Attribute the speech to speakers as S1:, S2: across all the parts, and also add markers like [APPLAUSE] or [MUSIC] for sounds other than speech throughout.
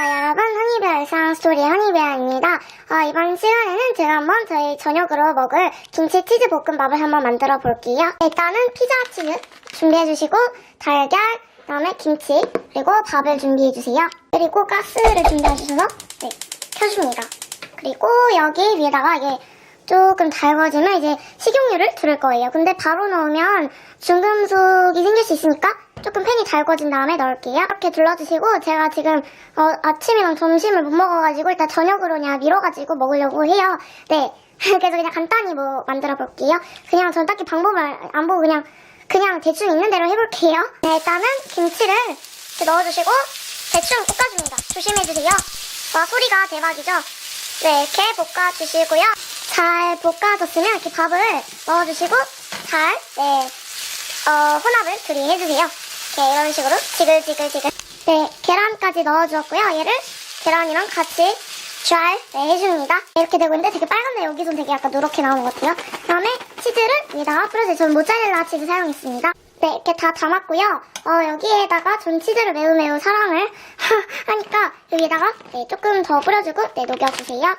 S1: 안녕하세요 여러분. 한이베어 일상 스토리 한이베어입니다. 어, 이번 시간에는 제가 한번 저희 저녁으로 먹을 김치 치즈 볶음밥을 한번 만들어 볼게요. 일단은 피자 치즈 준비해 주시고 달걀 그다음에 김치 그리고 밥을 준비해 주세요. 그리고 가스를 준비해 주셔서 네 켜줍니다. 그리고 여기 위에다가 이게 조금 달궈지면 이제 식용유를 두를 거예요. 근데 바로 넣으면 중금속이 생길 수 있으니까 조금 팬이 달궈진 다음에 넣을게요. 이렇게 둘러주시고 제가 지금 어, 아침이랑 점심을 못 먹어가지고 일단 저녁으로 그냥 밀어가지고 먹으려고 해요. 네. [LAUGHS] 그래서 그냥 간단히 뭐 만들어 볼게요. 그냥 전 딱히 방법을 안 보고 그냥 그냥 대충 있는 대로 해볼게요. 네, 일단은 김치를 이렇게 넣어주시고 대충 볶아줍니다. 조심해주세요. 와 소리가 대박이죠? 네, 이렇게 볶아주시고요. 잘 볶아졌으면 이렇게 밥을 넣어주시고 잘, 네, 어, 혼합을 둘이 해주세요. 이렇게 이런 식으로 지글지글지글. 네, 계란까지 넣어주었고요. 얘를 계란이랑 같이 잘 네, 해줍니다. 이렇게 되고 있는데 되게 빨간데 여기선 되게 약간 누렇게 나오는 것 같아요. 그 다음에 치즈를 위에다가 뿌려주세요. 저는 모짜렐라 치즈 사용했습니다. 네, 이렇게 다 담았고요. 어, 여기에다가 전 치즈를 매우 매우 사랑을 [LAUGHS] 하니까 여기에다가 네, 조금 더 뿌려주고 네, 녹여주세요.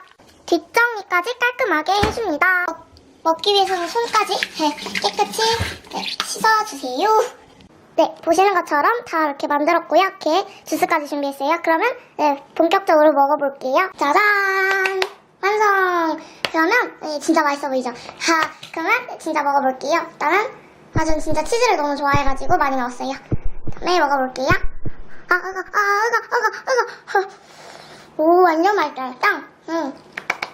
S1: 뒷정리까지 깔끔하게 해줍니다. 먹- 먹기 위해서는 손까지 네, 깨끗이 네, 씻어주세요. 네, 보시는 것처럼 다 이렇게 만들었고요. 이렇게 주스까지 준비했어요. 그러면 네, 본격적으로 먹어볼게요. 짜잔! 완성! 그러면 네, 진짜 맛있어 보이죠? 하, 그러면 진짜 먹어볼게요. 일단은 아, 전 진짜 치즈를 너무 좋아해가지고 많이 넣었어요. 다음에 먹어볼게요. 아, 으가, 아, 으가, 으가, 으가. 허. 오, 완전 맛있다. 짱! 응.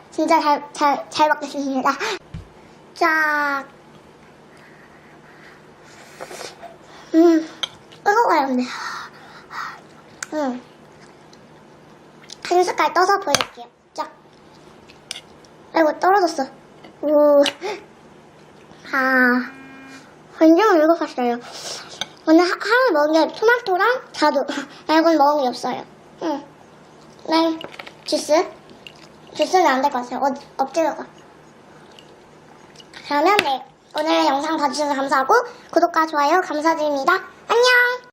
S1: 진짜 잘, 잘, 잘 먹겠습니다. [LAUGHS] 쫙. 근데. 음. 한 숟갈 떠서 보여줄게요. 쫙. 아이고, 떨어졌어. 오. 아. 완전 읽어봤어요. 오늘 하, 하루 먹은 게 토마토랑 자두. 말고는 먹은 게 없어요. 응. 네. 주스. 주스는 안 될 것 같아요. 어, 엎드려가. 그러면 네. 오늘 영상 봐주셔서 감사하고 구독과 좋아요 감사드립니다. 안녕!